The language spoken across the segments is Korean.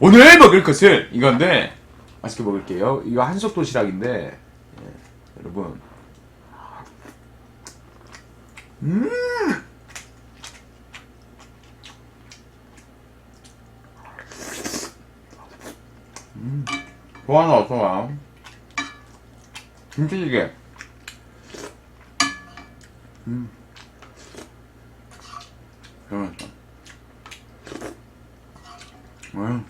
오늘 먹을 것은 이건데 맛있게 먹을게요. 이거 한솥 도시락인데 예, 여러분 음 음, 어서 와. 김치찌개. 음. 음.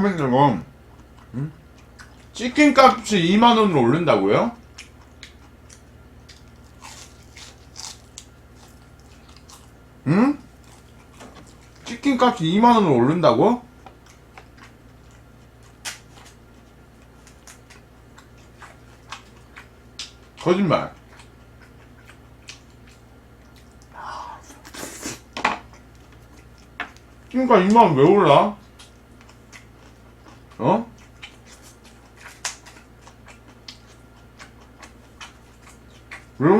후면들 거. 음? 치킨 값이 2만 원으로 오른다고요? 응? 치킨 값이 2만 원으로 오른다고? 거짓말. 치킨값 2만 원 왜 올라? 어? 왜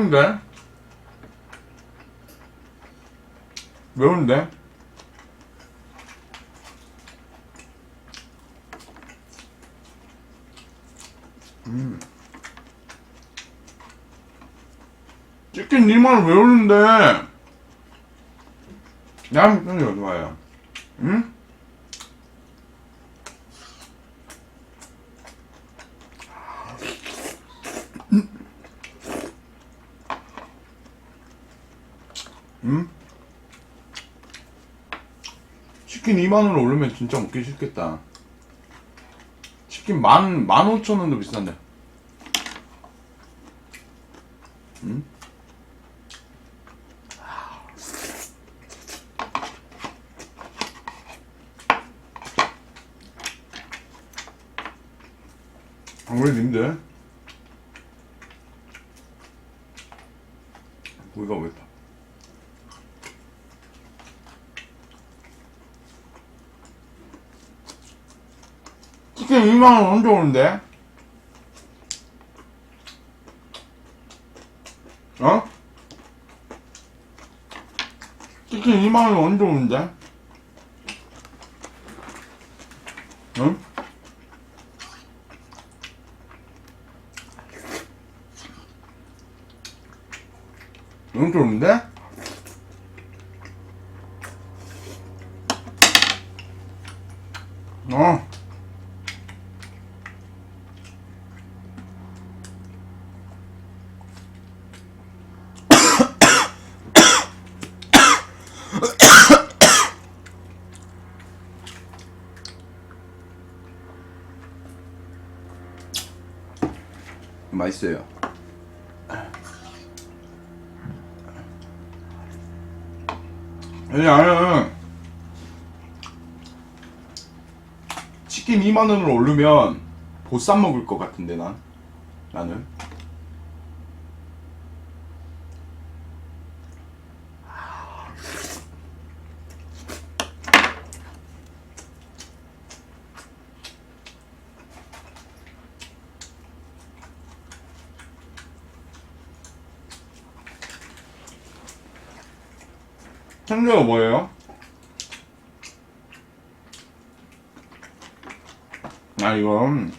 온대? 음. 치킨 2만원 왜 오는데? 난 편이 좋아요. 응? 응? 치킨 2만원으로 오르면 진짜 먹기 싫겠다. 치킨 만, 만 오천 원도 비싼데. 응? 아무래도 힘들. 고기가 왜 타? 치킨 2만원 언제 오는데? 어? 치킨 2만원 언제 오는데? 응? 언제 오는데? 어. 맛있어요. 아니, 나는 치킨 2만원으로 오르면 보쌈 먹을 것 같은데, 난. 나는. 생겨가 뭐예요? 아 이건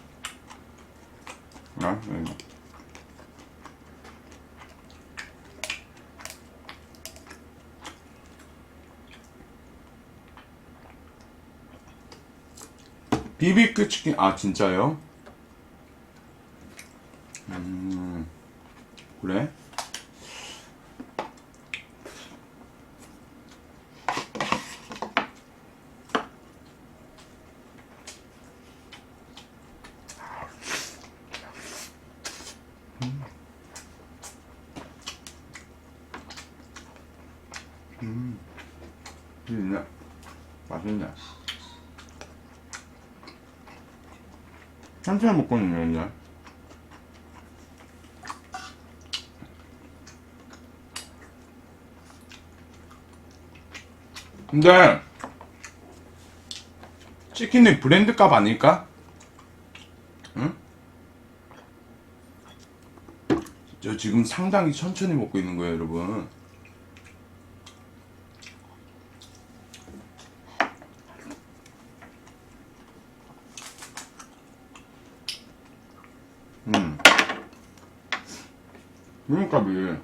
아 이거 비비큐 치킨 아 진짜요? 음 그래? 삼촌 먹거든요 옛날 근데 치킨이 브랜드 값 아닐까? 응? 저 지금 상당히 천천히 먹고 있는 거예요 여러분 음. 브랜드 값이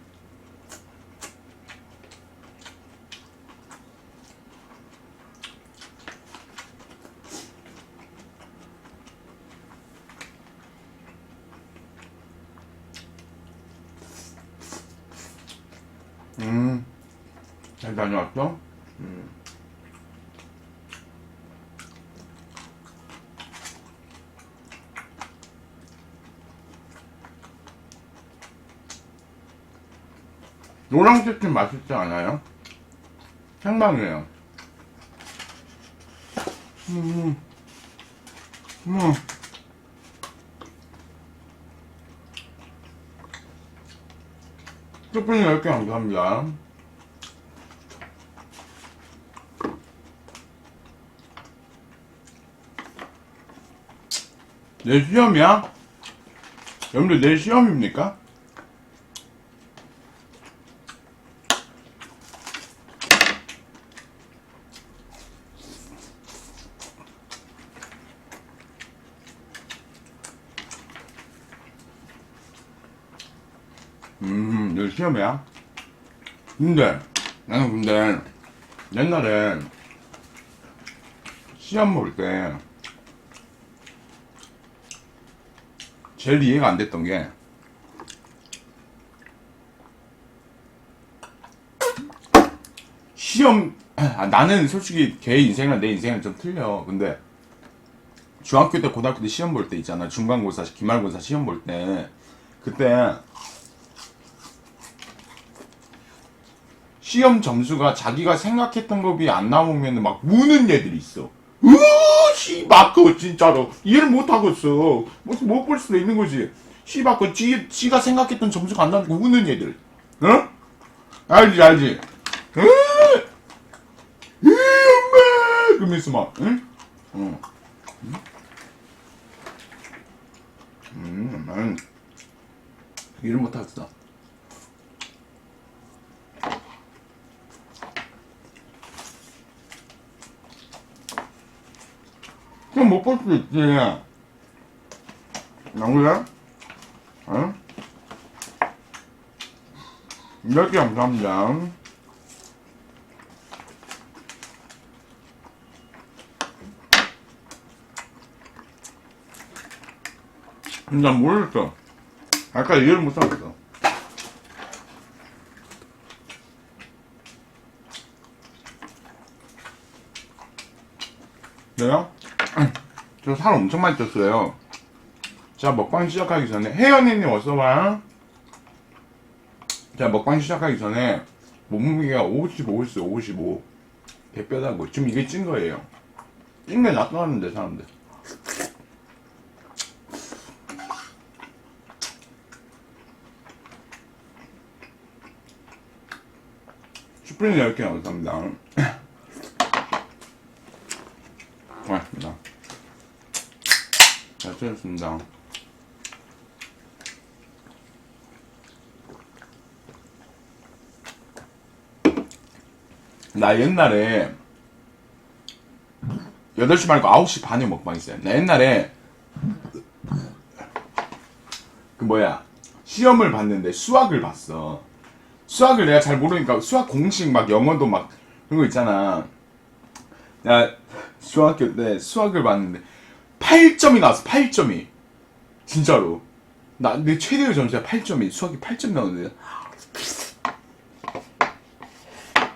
음, 잘 다녀왔어? 음. 노란색 좀 맛있지 않아요? 생방이에요. 음, 음. 쭈꾸미 10개 감사합니다. 내 시험이야? 여러분들 내 시험입니까? 음, 내 시험이야? 근데, 나는 근데, 옛날에, 시험 볼 때, 제일 이해가 안 됐던 게, 시험, 아, 나는 솔직히 걔 인생이랑 내 인생은 좀 틀려. 근데, 중학교 때, 고등학교 때 시험 볼 때 있잖아. 중간고사, 기말고사 시험 볼 때, 그때, 시험 점수가 자기가 생각했던 것이 안 나오면 막 우는 애들이 있어. 으, 씨바그 진짜로 이해를 못 하겠어. 무슨 못볼 수도 있는 거지. 씨바그 지 지가 생각했던 점수가 안 나오고 우는 애들. 어? 알지 알지. 으, 으 엄마 그러면서 막 응? 어. 응? 음, 난 이해를 못 하겠어. 그럼 못 볼 수도 있지. 안 그래? 어? 이렇게 감사합니다. 난 모르겠어. 아까 이해를 못 하겠어. 내가? 저 살 엄청 많이 쪘어요. 자, 먹방 시작하기 전에, 혜연이님 어서와. 자, 먹방 시작하기 전에, 몸무게가 55, 있어요, 55. 대뼈다고. 지금 이게 찐 거예요. 찐 게 나타나는데, 사람들. 슈프림 10개 감사합니다. 고맙습니다. 잘 들었습니다. 나 옛날에 8시 말고 9시 반에 먹방 했어요. 나 옛날에 그 뭐야 시험을 봤는데 수학을 봤어. 수학을 내가 잘 모르니까 수학 공식 막 영어도 막 그런 거 있잖아. 나 중학교 때 수학을 봤는데 8점이 나왔어. 8점이. 진짜로. 나 내 최대의 점수가 8점이. 수학이 8점 나오는데.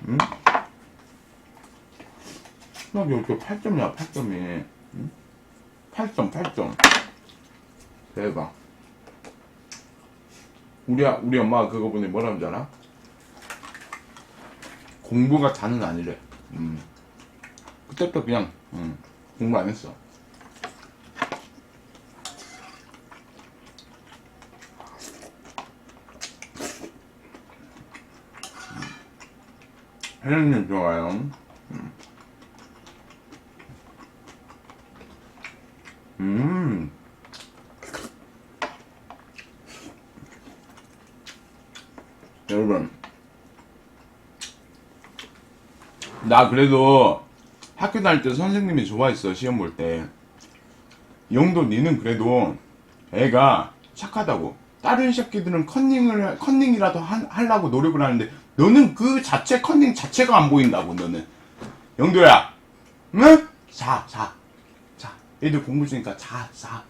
응? 수학이 이렇게 8점이야. 8점이. 응? 8점, 8점. 대박. 우리 아- 우리 엄마가 그거 보니 뭐라는 줄 알아? 공부가 다는 아니래. 음. 그때부터 그냥 음, 공부 안 했어. 이런 게 좋아요. 음. 음. 여러분. 나 그래도 학교 다닐 때 선생님이 좋아했어, 시험 볼 때. 용도 니는 그래도 애가 착하다고. 다른 새끼들은 컨닝을, 컨닝이라도 하, 하려고 노력을 하는데 너는 그 자체 컨닝 자체가 안 보인다고 너는. 영도야. 응? 자, 자, 자 애들 공부 중이니까 자, 자.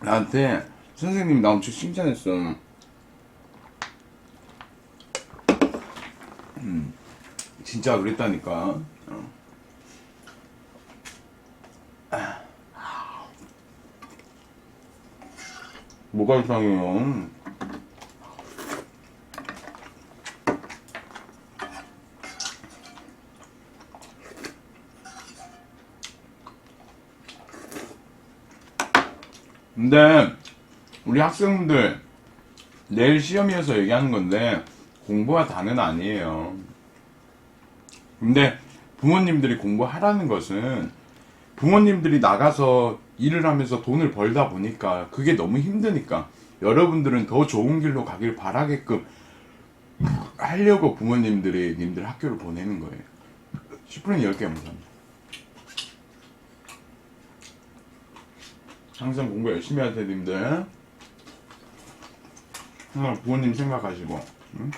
나한테 선생님이 나 엄청 칭찬했어. 음, 진짜 그랬다니까. 어. 뭐가 이상해요? 근데 우리 학생들 내일 시험이어서 얘기하는 건데 공부가 다는 아니에요. 근데 부모님들이 공부하라는 것은 부모님들이 나가서 일을 하면서 돈을 벌다 보니까 그게 너무 힘드니까 여러분들은 더 좋은 길로 가길 바라게끔 하려고 부모님들이 님들 학교를 보내는 거예요. 10분의 10개 감사합니다. 항상 공부 열심히 하세요, 님들. 항상 부모님 생각하시고. 응?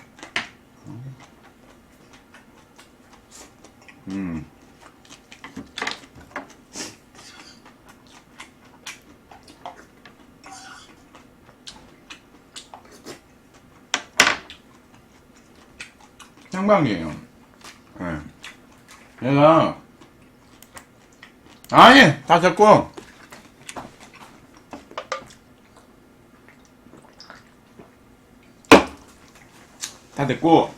음. 생방이에요. 예. 얘가 아니 다 됐고 다 됐고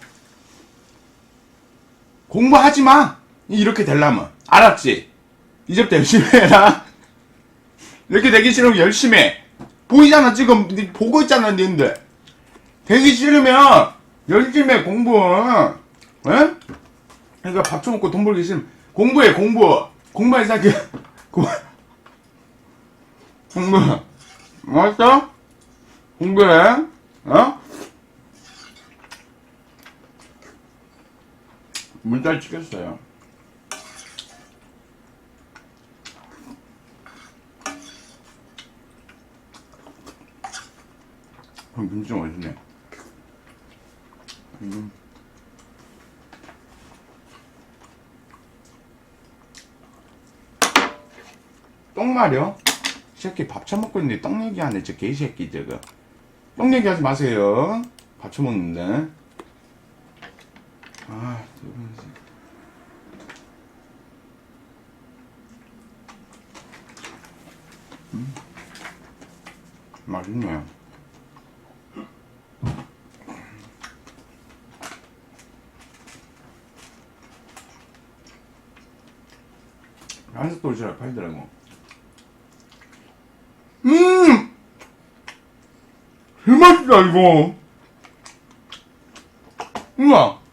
공부하지 마! 이렇게 되려면. 알았지? 이제부터 열심히 해라. 이렇게 되기 싫으면 열심히 해. 보이잖아 지금. 니 보고 있잖아 니들. 되기 싫으면 열심히 해 공부. 에? 그러니까 밥 처먹고 돈 벌기 싫으면 공부해 공부. 공부해 사기 공부 공부. 알았어? 공부해. 어? 문자를 찍혔어요. 음, 김치 맛있네. 음. 똥? 이 새끼 밥 처먹고 있는데 똥 얘기하네, 저 개새끼, 저거. 똥 얘기하지 마세요. 밥 처먹는데. 아, 저런 새끼. 음. 맛있네. 한솥 도시락 팔더라고. 음! 개맛있다, 이거. 우와.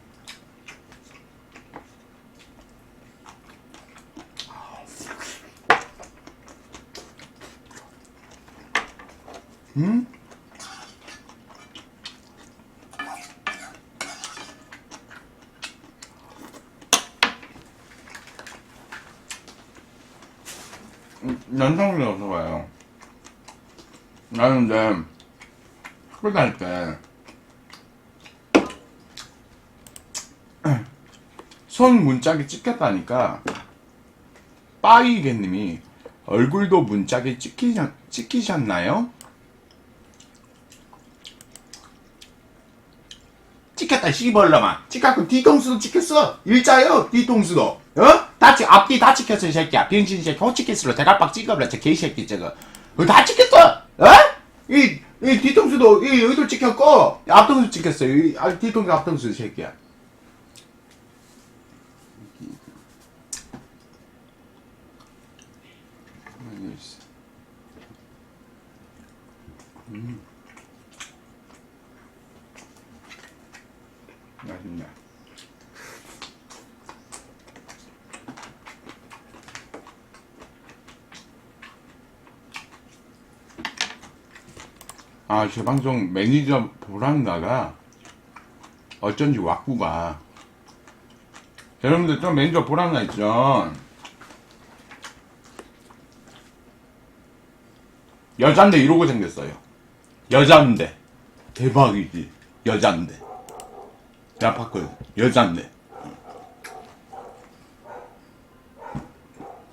음? 연상이 어서 와요. 나는 근데 학교 다닐 때 손 문짝이 찍혔다니까. 빠이개님이 얼굴도 문짝이 찍히셨, 찍히셨나요? 찍혔다 씨벌러만 찍혔고 뒤통수도 찍혔어. 일자요 뒤통수도. 어? 다 찍, 앞뒤 다 찍혔어 이 새끼야. 병신 새끼. 호치키스로 대갈박 찍어버려 저 개새끼 저거. 어, 다 찍혔어. 어? 이, 이 뒤통수도 이 여기도 찍혔고 앞통수 찍혔어. 이 아, 뒤통수 앞통수 이 새끼야 음. 맛있네. 아, 제 방송 매니저 보란다가 어쩐지 왁구가 여러분들 좀 매니저 보란나 있죠? 여잔데 이러고 생겼어요. 여잔데. 대박이지. 여잔데. 내가 봤거든. 여잔데.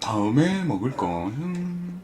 다음에 먹을 것은